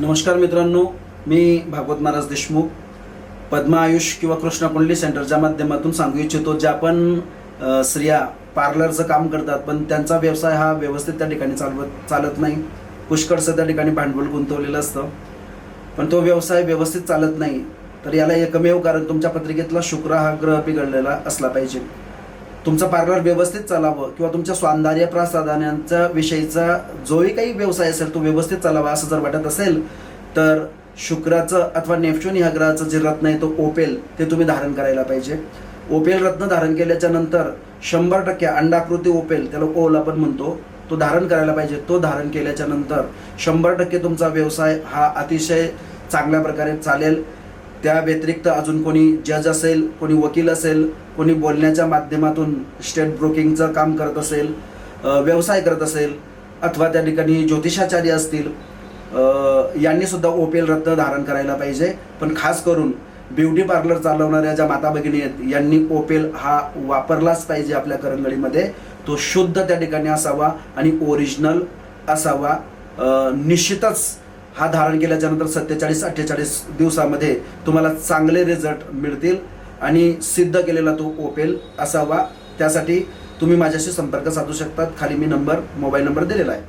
नमस्कार मित्रांनो मी भागवत महाराज देशमुख पद्मा आयुष किंवा कृष्णकुंडली सेंटरच्या माध्यमातून सांगू इच्छितो ज्या पण स्त्रिया पार्लरचं काम करतात पण त्यांचा व्यवसाय हा व्यवस्थित त्या ठिकाणी चालवत चालत नाही. पुष्कळसं त्या ठिकाणी भांडवल गुंतवलेलं असतं. पण तो व्यवसाय व्यवस्थित चालत नाही तर याला एकमेव कारण तुमच्या पत्रिकेतला शुक्र हा ग्रह बिघडलेला असला पाहिजे. तुमचं पार्लर व्यवस्थित चालावं किंवा तुमच्या सौंदर्य प्रसाधनांचा विषयीचा जोही काही व्यवसाय असेल तो व्यवस्थित चालावा असं जर वाटत असेल तर शुक्राचं अथवा नेपच्यून ह्या ग्रहाचं जे रत्न आहे तो ओपेल ते तुम्ही धारण करायला पाहिजे. ओपेल रत्न धारण केल्याच्यानंतर शंभर टक्के अंडाकृती ओपेल त्याला ओल आपण म्हणतो तो धारण करायला पाहिजे. तो धारण केल्याच्यानंतर शंभर टक्के तुमचा व्यवसाय हा अतिशय चांगल्या प्रकारे चालेल. त्या व्यतिरिक्त अजून कोणी जज असेल कोणी वकील असेल कोणी बोलण्याच्या माध्यमातून स्टेट ब्रोकिंगचं काम करत असेल व्यवसाय करत असेल अथवा त्या ठिकाणी ज्योतिषाचार्य असतील यांनी सुद्धा ओपेल रत्न धारण करायला पाहिजे. पण खास करून ब्युटी पार्लर चालवणाऱ्या ज्या माता भगिनी आहेत यांनी ओपेल हा वापरलाच पाहिजे आपल्या करंगळीमध्ये तो शुद्ध त्या ठिकाणी असावा आणि ओरिजिनल असावा. निश्चितच हा धारण केल्याच्यानंतर सत्तेचाळीस अठ्ठेचाळीस दिवसामध्ये तुम्हाला चांगले रिझल्ट मिळतील आणि सिद्ध केलेला तो ओपेल असावा. त्यासाठी तुम्ही माझ्याशी संपर्क साधू शकतात. खाली मी नंबर मोबाईल नंबर दिलेला आहे.